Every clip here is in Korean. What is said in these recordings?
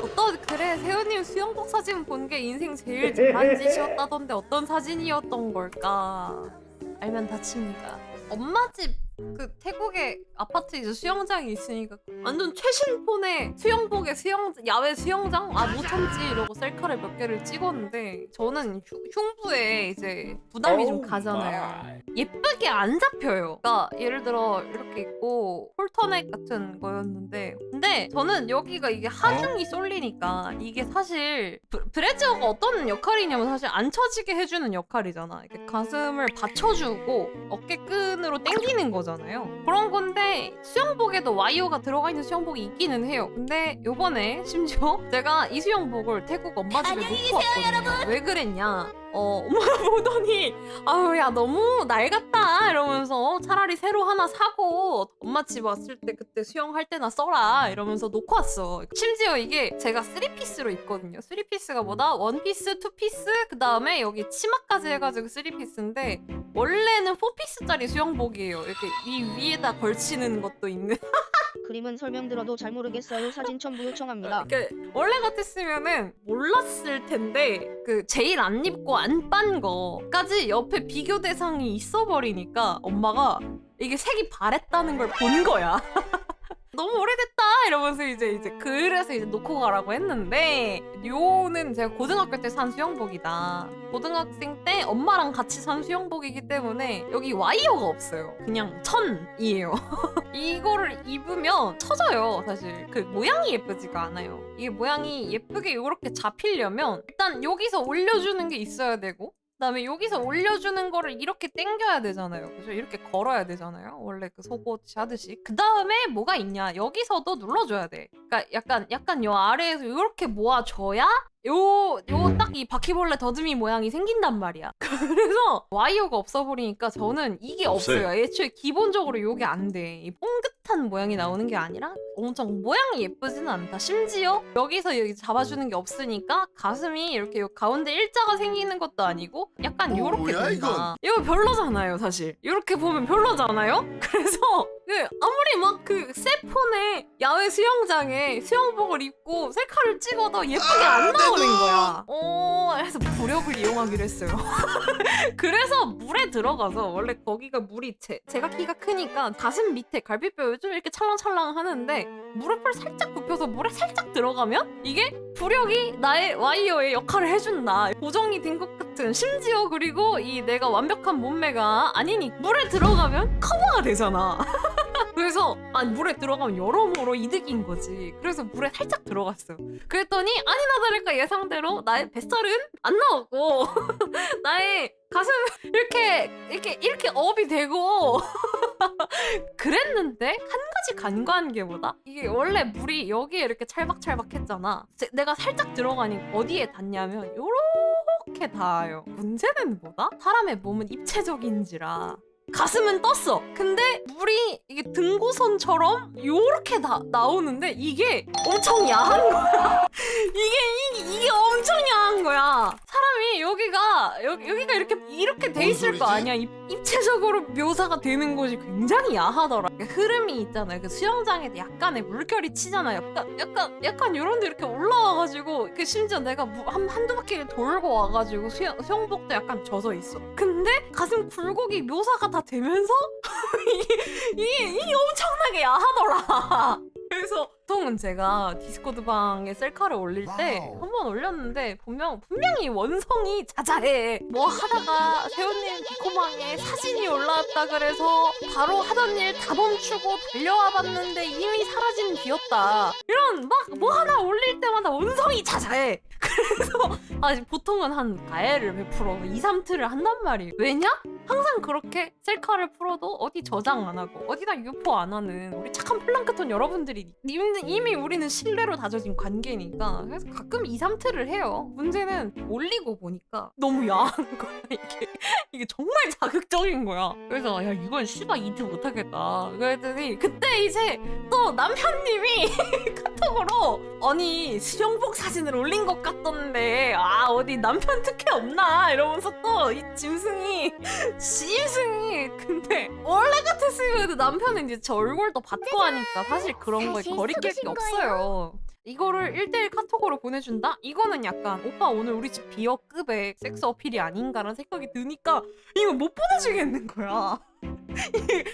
어떤 그래 세훈님 수영복 사진 본 게 인생 제일 잘한 짓이었다던데 어떤 사진이었던 걸까? 알면 다칩니다. 엄마 집 그 태국에 아파트 이제 수영장이 있으니까 완전 최신 폰에 수영복에 수영 야외 수영장 아 못 참지 이러고 셀카를 몇 개를 찍었는데 저는 흉, 흉부에 이제 부담이 좀 가잖아요. 예쁘게 안 잡혀요. 그러니까 예를 들어 이렇게 있고 폴터넥 같은 거였는데 근데 저는 여기가 이게 하중이 쏠리니까 이게 사실 브, 브래지어가 어떤 역할이냐면 사실 안 처지게 해주는 역할이잖아. 이렇게 가슴을 받쳐주고 어깨끈으로 당기는 거 잖아요. 그런 건데 수영복에도 와이어가 들어가 있는 수영복이 있기는 해요. 근데 요번에 심지어 제가 이 수영복을 태국 엄마 집에 놓고 왔거든요. 왜 그랬냐? 어, 보더니 아유 야 너무 낡았다. 이러면서 차라리 새로 하나 사고 엄마 집 왔을 때 그때 수영할 때나 써라 이러면서 놓고 왔어. 심지어 이게 제가 3피스로 입거든요. 3피스가 뭐다? 1피스, 2피스 그 다음에 여기 치마까지 해가지고 3피스인데 원래는 4피스짜리 수영복이에요. 이렇게 이 위에다 걸치는 것도 있는 그림은 설명 들어도 잘 모르겠어요. 사진 첨부 요청합니다. 그러니까 원래 같았으면은 몰랐을 텐데 그 제일 안 입고 안 빤 거까지 옆에 비교 대상이 있어 버리니까 엄마가 이게 색이 바랬다는 걸 본 거야. 너무 오래됐다 이러면서 이제 이제 그래서 이제 놓고 가라고 했는데 요는 제가 고등학교 때 산 수영복이다. 고등학생 때 엄마랑 같이 산 수영복이기 때문에 여기 와이어가 없어요. 그냥 천이에요. 이거를 입으면 처져요 사실 그 모양이 예쁘지가 않아요 이게 모양이 예쁘게 이렇게 잡히려면 일단 여기서 올려주는 게 있어야 되고 그다음에 여기서 올려주는 거를 이렇게 당겨야 되잖아요. 그죠? 이렇게 걸어야 되잖아요. 원래 그 속옷 하듯이. 그 다음에 뭐가 있냐? 여기서도 눌러줘야 돼. 그러니까 약간 약간 요 아래에서 이렇게 모아줘야 요 요 딱 이 바퀴벌레 더듬이 모양이 생긴단 말이야 그래서 와이어가 없어 버리니까 저는 이게 없어요. 없어요. 애초에 기본적으로 요게 안 돼. 이 뽕긋한 모양이 나오는 게 아니라 엄청 모양이 예쁘지는 않다. 심지어 여기서 여기 잡아주는 게 없으니까 가슴이 이렇게 요 가운데 일자가 생기는 것도 아니고 약간 어, 요렇게 뭐야, 된다. 이거 별로잖아요, 사실. 이렇게 보면 별로잖아요. 그래서 그 아무리 막 그 세폰에 야외 수영장에 수영복을 입고 셀카를 찍어도 예쁘게 아, 안 나오 는 내가! 거야. 어, 그래서 부력을 이용하기로 했어요. 그래서 물에 들어가서 원래 거기가 물이 제, 제가 키가 크니까 가슴 밑에 갈비뼈 좀 이렇게 찰랑찰랑 하는데 무릎을 살짝 굽혀서 물에 살짝 들어가면 이게 부력이 나의 와이어의 역할을 해준다 고정이 된 것 같은 심지어 그리고 이 내가 완벽한 몸매가 아니니 물에 들어가면 커버가 되잖아 그래서 아니 물에 들어가면 여러모로 이득인 거지 그래서 물에 살짝 들어갔어요 그랬더니 아니나 다를까 예상대로 나의 뱃살은 안 나오고 나의 가슴 이렇게 이렇게 이렇게 업이 되고 그랬는데 한 가지 간과한 게 뭐다? 이게 원래 물이 여기에 이렇게 찰박찰박했잖아. 제- 내가 살짝 들어가니 어디에 닿냐면 요렇게 닿아요. 문제는 뭐다? 사람의 몸은 입체적인지라 가슴은 떴어. 근데 물이 이게 등고선처럼 요렇게 나, 나오는데 이게 엄청 야한 거야. 이게 이, 이게 엄청 야한 거야. 사람이 여기가 여기, 여기가 이렇게 이렇게 돼 뭔 있을 거 소리지? 아니야. 입, 입체적으로 묘사가 되는 곳이 굉장히 야하더라. 그 흐름이 있잖아요. 그 수영장에도 약간의 물결이 치잖아요. 약간 약간 약간 이런데 이렇게 올라와가지고 그 심지어 내가 무- 한 한두 바퀴를 돌고 와가지고 수영 수영복도 약간 젖어 있어. 근데 가슴 굴곡이 묘사가 다 되면서 이게 이게 이게 엄청나게 야하더라. 보통은 제가 디스코드 방에 셀카를 올릴 때 와우. 한 번 올렸는데 분명 분명히 원성이 자자해. 뭐 하다가 세훈님 디코방에 사진이 올라왔다 그래서 바로 하던 일 다 멈추고 달려와 봤는데 이미 사라진 뒤였다. 이런 막 뭐 하나 올릴 때마다 원성이 자자해. 그래서 아 보통은 한 가해를 베풀어 2, 3트를 한단 말이에요. 왜냐? 항상 그렇게 셀카를 풀어도 어디 저장 안 하고 어디다 유포 안 하는 우리 착한 플랑크톤 여러분들이 이미, 우리는 신뢰로 다져진 관계니까 그래서 가끔 2, 3트를 해요. 문제는 올리고 보니까 너무 야한 거야 이게 이게 정말 자극적인 거야. 그래서 야 이건 씨발 이트 못하겠다. 그랬더니 그때 이제 또 남편님이 카톡으로 아니 수영복 사진을 올린 것 같 던데 아 어디 남편 특혜 없나 이러면서 또 이 짐승이 짐승이 근데 원래 같았으면 남편은 이제 저 얼굴도 받고 하니까 사실 그런 거에 사실 거리낄 게 속으신 없어요. 이거를 1대1 카톡으로 보내준다? 이거는 약간 오빠 오늘 우리 집 비어급의 섹스 어필이 아닌가라는 생각이 드니까 이거 못 보내주겠는 거야. 이게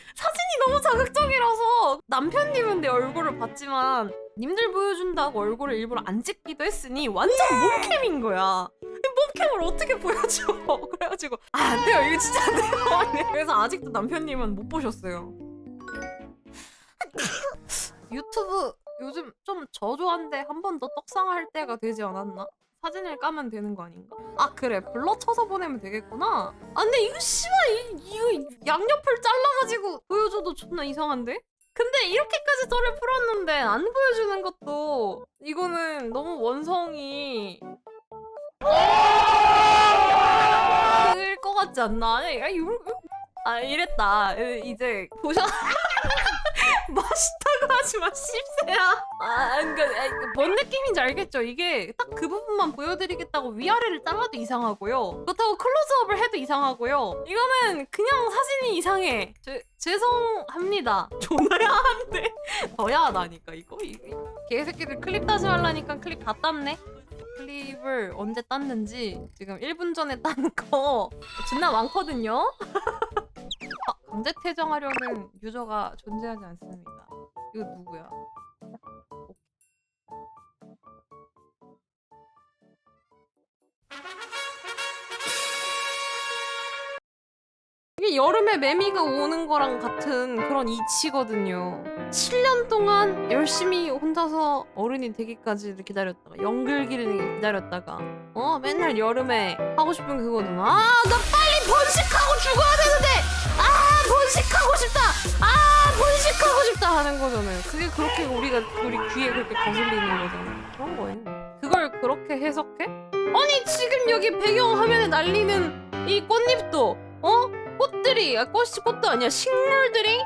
남편님은 내 얼굴을 봤지만 님들 보여준다고 얼굴을 일부러 안 찍기도 했으니 완전 몸캠인 거야. 이 몸캠을 어떻게 보여줘? 그래가지고 아, 안 돼요 이거 진짜 안 돼요. 그래서 아직도 남편님은 못 보셨어요. 유튜브 요즘 좀 저조한데 한 번 더 떡상할 때가 되지 않았나? 사진을 까면 되는 거 아닌가? 아 그래 블러 쳐서 보내면 되겠구나. 아 근데 이거 씨발 이, 이거 양옆을 잘라가지고 보여줘도 존나 이상한데? 근데 이렇게까지 썰을 풀었는데 안 보여주는 것도 이거는 너무 원성이 클것 같지 않나? 아, 이거- 아 이랬다. 이제 보셔. 멋있다고 하지 마, 씹새야. 아, 그러니까 뭔 느낌인지 알겠죠? 이게 딱 그 부분만 보여드리겠다고 위아래를 잘라도 이상하고요. 그렇다고 클로즈업을 해도 이상하고요. 이거는 그냥 사진이 이상해. 죄, 죄송합니다. 존나야 한데. 더야 하다니까, 이거. 이, 이 개새끼들 클립 따지 말라니까 클립 다 땄네. 클립을 언제 땄는지 지금 1분 전에 딴 거 존나 많거든요. 아, 강제 퇴정하려는 유저가 존재하지 않습니다. 이거 누구야? 이게 여름에 매미가 오는 거랑 같은 그런 이치거든요. 7년 동안 열심히 혼자서 어른이 되기까지를 기다렸다가 연글기를 기다렸다가 어 맨날 여름에 하고 싶은 그거는 아나 빨리 번식하고 죽어야 되는데 아 번식하고 싶다! 아 번식하고 싶다! 하는 거잖아요. 그게 그렇게 우리가 우리 귀에 그렇게 거슬리는 거잖아요. 그런 거예요. 그걸 그렇게 해석해? 아니 지금 여기 배경 화면에 날리는 이 꽃잎도 어? 꽃들이 아, 꽃이 꽃도 아니야. 식물들이?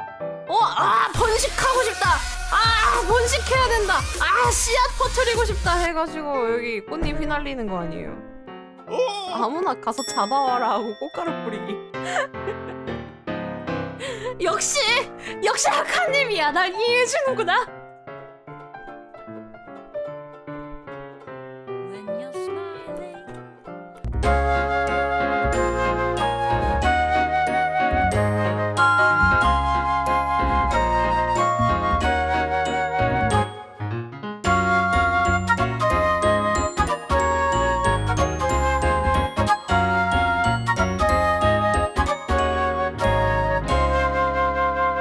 어? 아 번식하고 싶다! 아 번식해야 된다! 아 씨앗 퍼뜨리고 싶다! 해가지고 여기 꽃잎 휘날리는 거 아니에요? 아무나 가서 잡아와라 하고 꽃가루 뿌리기 역시 역시 아카님이야. 날 이해해주는구나